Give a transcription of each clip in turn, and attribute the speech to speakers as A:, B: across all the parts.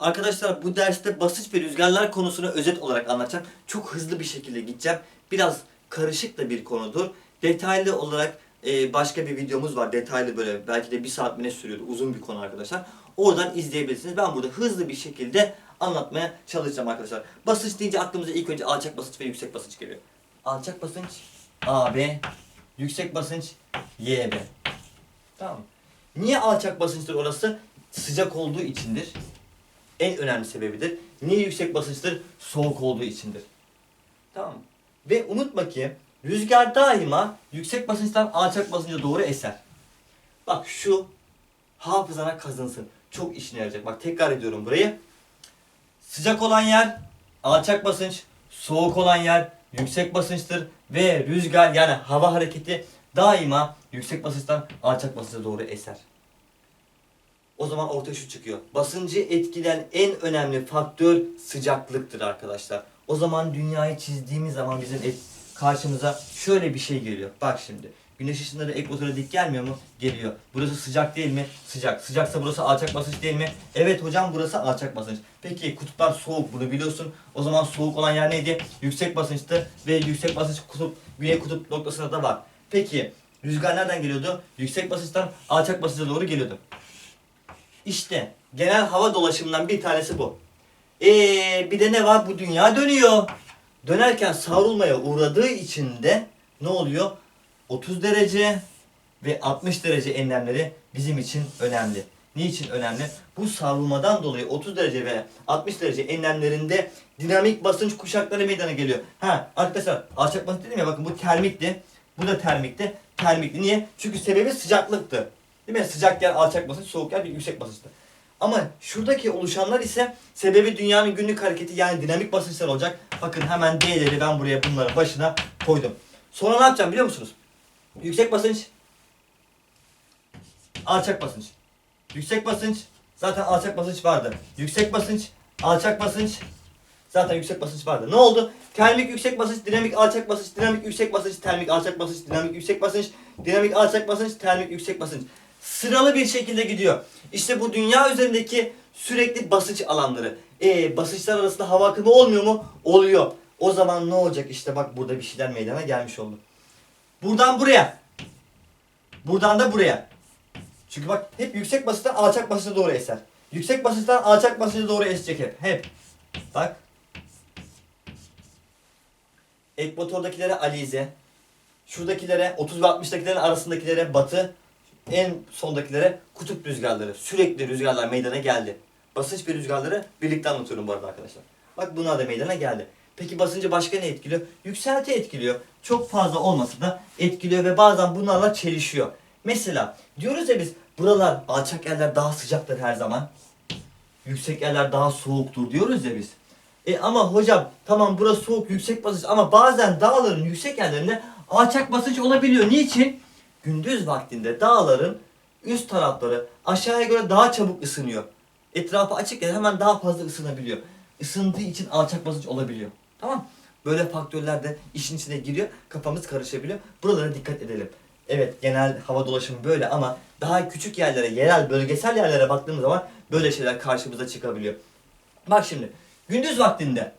A: Arkadaşlar bu derste basınç ve rüzgarlar konusunu özet olarak anlatacağım. Çok hızlı bir şekilde gideceğim. Biraz karışık da bir konudur. Detaylı olarak e, başka bir videomuz var. Detaylı böyle belki de bir saat mi ne sürüyordu. Uzun bir konu arkadaşlar. Oradan izleyebilirsiniz. Ben burada hızlı bir şekilde anlatmaya çalışacağım arkadaşlar. Basınç deyince aklımıza ilk önce alçak basınç ve yüksek basınç geliyor. Alçak basınç AB, yüksek basınç YB. Tamam? Niye alçak basınçtır orası? Sıcak olduğu içindir. En önemli sebebidir. Niye yüksek basınçtır? Soğuk olduğu içindir. Tamam mı? Ve unutma ki rüzgar daima yüksek basınçtan alçak basınca doğru eser. Bak şu hafızana kazınsın. Çok işine yarayacak. Bak tekrar ediyorum burayı. Sıcak olan yer alçak basınç, soğuk olan yer yüksek basınçtır ve rüzgar yani hava hareketi daima yüksek basınçtan alçak basınca doğru eser. Zaman ortaya şu çıkıyor. Basıncı etkileyen en önemli faktör sıcaklıktır arkadaşlar. O zaman dünyayı çizdiğimiz zaman bizim karşımıza şöyle bir şey geliyor. Bak şimdi. Güneş ışınları ekvatora dik gelmiyor mu? Geliyor. Burası sıcak değil mi? Sıcak. Sıcaksa burası alçak basınç değil mi? Evet hocam burası alçak basınç. Peki kutuplar soğuk bunu biliyorsun. O zaman soğuk olan yer neydi? Yüksek basınçtı ve yüksek basınç kutup güney kutup noktasında da var. Peki rüzgar nereden geliyordu? Yüksek basınçtan alçak basınca doğru geliyordu. İşte genel hava dolaşımından bir tanesi bu. Ee, bir de ne var? Bu dünya dönüyor. Dönerken savrulmaya uğradığı için de ne oluyor? 30 derece ve 60 derece enlemleri bizim için önemli. Niçin önemli? Bu savrulmadan dolayı 30 derece ve 60 derece enlemlerinde dinamik basınç kuşakları meydana geliyor. Ha arkadaşlar alçak basınç dedim ya bakın bu termikti. Bu da termikti. Termikti. Niye? Çünkü sebebi sıcaklıktı. Değil mi? Sıcak yer alçak basınç, soğuk yer bir yüksek basınçtı. Ama şuradaki oluşanlar ise sebebi dünyanın günlük hareketi yani dinamik basınçlar olacak. Bakın hemen D'leri ben buraya bunların başına koydum. Sonra ne yapacağım biliyor musunuz? Yüksek basınç, alçak basınç. Yüksek basınç, zaten alçak basınç vardı. Yüksek basınç, alçak basınç, zaten yüksek basınç vardı. Ne oldu? Termik yüksek basınç, dinamik alçak basınç, dinamik yüksek basınç, termik alçak basınç, dinamik yüksek basınç, dinamik alçak basınç, termik yüksek basınç. Sıralı bir şekilde gidiyor. İşte bu dünya üzerindeki sürekli basınç alanları. E basınçlar arasında hava akımı olmuyor mu? Oluyor. O zaman ne olacak? İşte bak burada bir şeyler meydana gelmiş oldu. Buradan buraya. Buradan da buraya. Çünkü bak hep yüksek basınçtan alçak basınca doğru eser. Yüksek basınçtan alçak basınca doğru esecek hep. Hep. Bak. Ekvatordakilere alize. Şuradakilere 30 ve 60'dakilerin arasındakilere batı. En sondakilere kutup rüzgarları. Sürekli rüzgarlar meydana geldi. Basınç ve rüzgarları birlikte anlatıyorum bu arada arkadaşlar. Bak bunlar da meydana geldi. Peki basıncı başka ne etkiliyor? Yükselti etkiliyor. Çok fazla olmasa da etkiliyor ve bazen bunlarla çelişiyor. Mesela diyoruz ya biz buralar alçak yerler daha sıcaktır her zaman. Yüksek yerler daha soğuktur diyoruz ya biz. E ama hocam tamam burası soğuk yüksek basınç ama bazen dağların yüksek yerlerinde alçak basınç olabiliyor. Niçin? Gündüz vaktinde dağların üst tarafları aşağıya göre daha çabuk ısınıyor. Etrafı açık ya hemen daha fazla ısınabiliyor. Isındığı için alçak basınç olabiliyor. Tamam Böyle faktörler de işin içine giriyor. Kafamız karışabiliyor. Buralara dikkat edelim. Evet genel hava dolaşımı böyle ama daha küçük yerlere, yerel, bölgesel yerlere baktığımız zaman böyle şeyler karşımıza çıkabiliyor. Bak şimdi gündüz vaktinde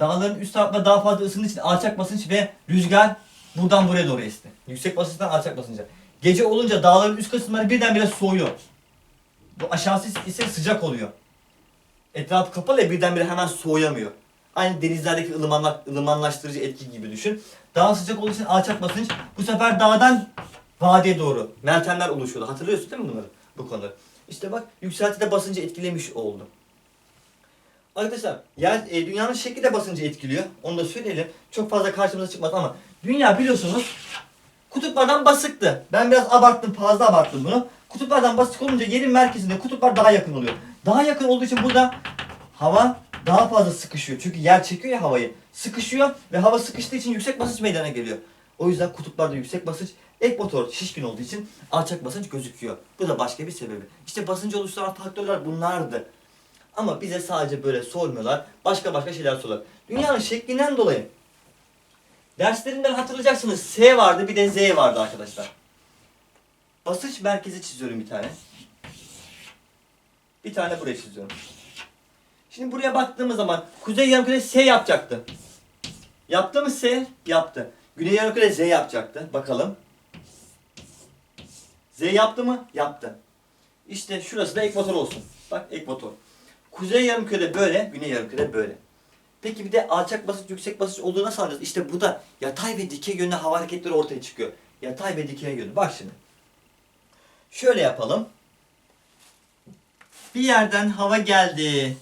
A: dağların üst tarafında daha fazla ısındığı için alçak basınç ve rüzgar buradan buraya doğru esti. Yüksek basınçtan alçak basınca. Gece olunca dağların üst kısımları birdenbire soğuyor. Bu aşağısı ise sıcak oluyor. Etrafı kapalı ya birdenbire hemen soğuyamıyor. Aynı denizlerdeki ılımanla, ılımanlaştırıcı etki gibi düşün. Daha sıcak olduğu için alçak basınç bu sefer dağdan vadiye doğru meltemler oluşuyordu. Hatırlıyorsun değil mi bunları? Bu konuları. İşte bak yükselti de basıncı etkilemiş oldu. Arkadaşlar yer, e, dünyanın şekli de basıncı etkiliyor. Onu da söyleyelim. Çok fazla karşımıza çıkmaz ama dünya biliyorsunuz kutuplardan basıktı. Ben biraz abarttım, fazla abarttım bunu. Kutuplardan basık olunca yerin merkezinde kutuplar daha yakın oluyor. Daha yakın olduğu için burada hava daha fazla sıkışıyor. Çünkü yer çekiyor ya havayı. Sıkışıyor ve hava sıkıştığı için yüksek basınç meydana geliyor. O yüzden kutuplarda yüksek basınç, ekvator şişkin olduğu için alçak basınç gözüküyor. Bu da başka bir sebebi. İşte basıncı oluşturan faktörler bunlardı. Ama bize sadece böyle sormuyorlar. Başka başka şeyler soruyorlar. Dünyanın şeklinden dolayı derslerinden hatırlayacaksınız S vardı bir de Z vardı arkadaşlar. Basınç merkezi çiziyorum bir tane. Bir tane buraya çiziyorum. Şimdi buraya baktığımız zaman kuzey yarımküre S yapacaktı. Yaptı mı S? Yaptı. Güney yarımküre Z yapacaktı. Bakalım. Z yaptı mı? Yaptı. İşte şurası da ekvator olsun. Bak ekvator. Kuzey yarımkürede böyle, güney yarımkürede böyle. Peki bir de alçak basınç, yüksek basınç olduğunu nasıl anlayacağız? İşte bu da yatay ve dikey yönlü hava hareketleri ortaya çıkıyor. Yatay ve dikey yönlü. Bak şimdi. Şöyle yapalım. Bir yerden hava geldi.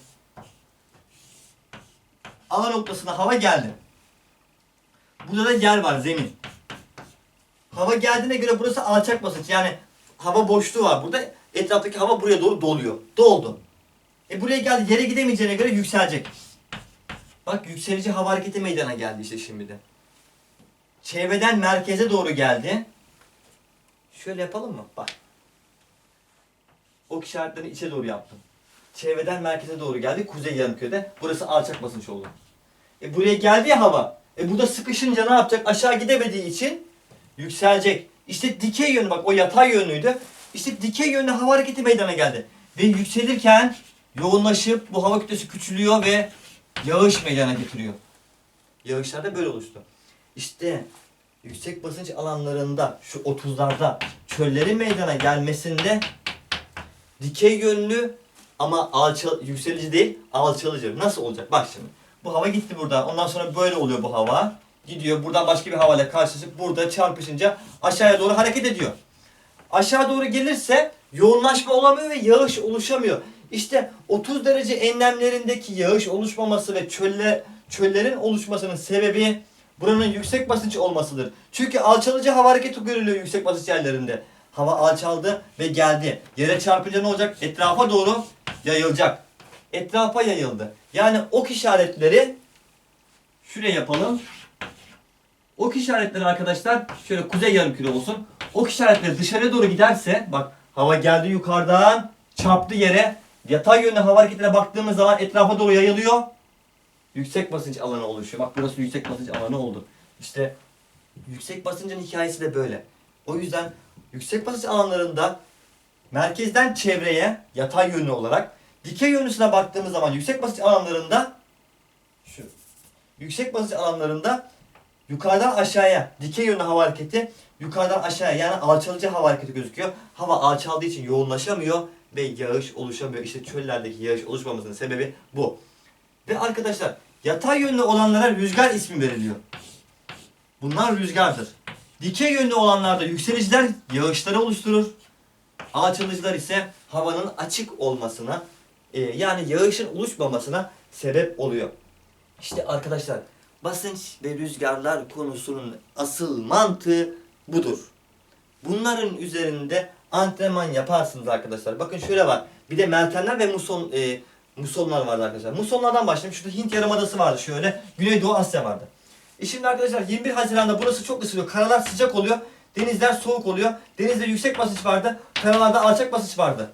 A: A noktasına hava geldi. Burada da yer var, zemin. Hava geldiğine göre burası alçak basınç. Yani hava boşluğu var. Burada etraftaki hava buraya doğru doluyor. Doldu. E buraya geldi. Yere gidemeyeceğine göre yükselecek. Bak yükselici hava hareketi meydana geldi işte şimdi de. Çevreden merkeze doğru geldi. Şöyle yapalım mı? Bak. Ok işaretlerini içe doğru yaptım. Çevreden merkeze doğru geldi. Kuzey yarımkürede. Burası alçak basınç oldu. E buraya geldi ya hava. E burada sıkışınca ne yapacak? Aşağı gidemediği için yükselecek. İşte dikey yönü bak o yatay yönlüydü. İşte dikey yönlü hava hareketi meydana geldi. Ve yükselirken yoğunlaşıp bu hava kütlesi küçülüyor ve yağış meydana getiriyor. Yağışlar da böyle oluştu. İşte yüksek basınç alanlarında şu 30'larda çöllerin meydana gelmesinde dikey yönlü ama alçal yükselici değil alçalıcı. Nasıl olacak? Bak şimdi. Bu hava gitti burada. Ondan sonra böyle oluyor bu hava. Gidiyor. Buradan başka bir havayla karşılaşıp burada çarpışınca aşağıya doğru hareket ediyor. Aşağı doğru gelirse yoğunlaşma olamıyor ve yağış oluşamıyor. İşte 30 derece enlemlerindeki yağış oluşmaması ve çölle, çöllerin oluşmasının sebebi buranın yüksek basınç olmasıdır. Çünkü alçalıcı hava hareketi görülüyor yüksek basınç yerlerinde. Hava alçaldı ve geldi. Yere çarpınca ne olacak? Etrafa doğru yayılacak. Etrafa yayıldı. Yani ok işaretleri şuraya yapalım. Ok işaretleri arkadaşlar şöyle kuzey yarımküre olsun. Ok işaretleri dışarıya doğru giderse bak hava geldi yukarıdan çarptı yere. Yatay yönlü hava hareketine baktığımız zaman etrafa doğru yayılıyor. Yüksek basınç alanı oluşuyor. Bak burası yüksek basınç alanı oldu. İşte yüksek basıncın hikayesi de böyle. O yüzden yüksek basınç alanlarında merkezden çevreye yatay yönlü olarak dikey yönlüsüne baktığımız zaman yüksek basınç alanlarında şu yüksek basınç alanlarında yukarıdan aşağıya dikey yönlü hava hareketi yukarıdan aşağıya yani alçalıcı hava hareketi gözüküyor. Hava alçaldığı için yoğunlaşamıyor ve yağış oluşamıyor. İşte çöllerdeki yağış oluşmamasının sebebi bu. Ve arkadaşlar yatay yönlü olanlara rüzgar ismi veriliyor. Bunlar rüzgardır. Dikey yönlü olanlarda yükseliciler yağışları oluşturur. Alçalıcılar ise havanın açık olmasına e, yani yağışın oluşmamasına sebep oluyor. İşte arkadaşlar basınç ve rüzgarlar konusunun asıl mantığı budur. Bunların üzerinde antrenman yaparsınız arkadaşlar. Bakın şöyle var. Bir de meltemler ve muson e, musonlar vardı arkadaşlar. Musonlardan başlayayım. Şurada Hint Yarımadası vardı şöyle. Güneydoğu Asya vardı. E şimdi arkadaşlar 21 Haziran'da burası çok ısınıyor. Karalar sıcak oluyor. Denizler soğuk oluyor. Denizde yüksek basınç vardı. Karalarda alçak basınç vardı.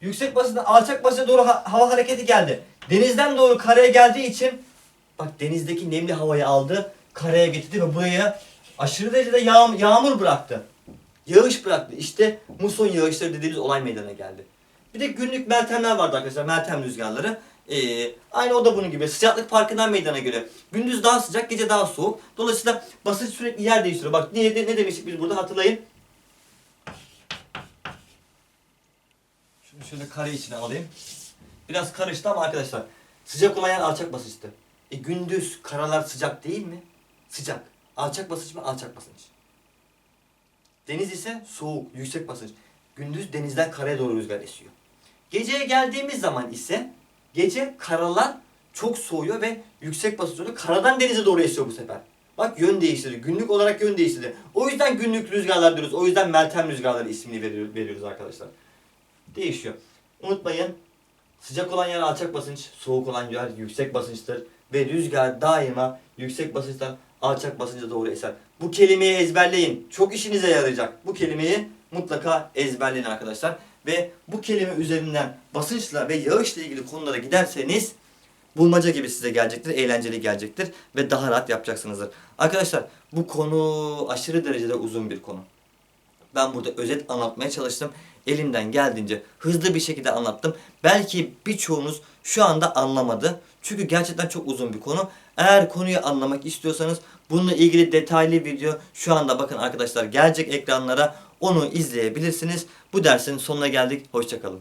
A: Yüksek basınçta alçak basınca doğru ha- hava hareketi geldi. Denizden doğru karaya geldiği için bak denizdeki nemli havayı aldı. Karaya getirdi ve buraya aşırı derecede yağ- yağmur bıraktı. Yağış bıraktı. İşte muson yağışları dediğimiz olay meydana geldi. Bir de günlük meltemler vardı arkadaşlar. Meltem rüzgarları. Ee, aynı o da bunun gibi. Sıcaklık farkından meydana göre. Gündüz daha sıcak, gece daha soğuk. Dolayısıyla basınç sürekli yer değiştiriyor. Bak ne, ne, ne demiştik biz burada hatırlayın. Şunu şöyle kare içine alayım. Biraz karıştı ama arkadaşlar. Sıcak olan yer alçak basınçtı. E gündüz karalar sıcak değil mi? Sıcak. Alçak basınç mı? Alçak basınç. Deniz ise soğuk, yüksek basınç. Gündüz denizden karaya doğru rüzgar esiyor. Geceye geldiğimiz zaman ise gece karalar çok soğuyor ve yüksek basınç oluyor. Karadan denize doğru esiyor bu sefer. Bak yön değiştirdi. Günlük olarak yön değiştirdi. O yüzden günlük rüzgarlar diyoruz. O yüzden Meltem rüzgarları ismini veriyor- veriyoruz arkadaşlar. Değişiyor. Unutmayın sıcak olan yer alçak basınç, soğuk olan yer yüksek basınçtır. Ve rüzgar daima yüksek basınçtan alçak basınca doğru eser. Bu kelimeyi ezberleyin. Çok işinize yarayacak. Bu kelimeyi mutlaka ezberleyin arkadaşlar. Ve bu kelime üzerinden basınçla ve yağışla ilgili konulara giderseniz bulmaca gibi size gelecektir, eğlenceli gelecektir ve daha rahat yapacaksınızdır. Arkadaşlar bu konu aşırı derecede uzun bir konu. Ben burada özet anlatmaya çalıştım. Elimden geldiğince hızlı bir şekilde anlattım. Belki birçoğunuz şu anda anlamadı. Çünkü gerçekten çok uzun bir konu. Eğer konuyu anlamak istiyorsanız bununla ilgili detaylı video şu anda bakın arkadaşlar gelecek ekranlara onu izleyebilirsiniz. Bu dersin sonuna geldik. Hoşçakalın.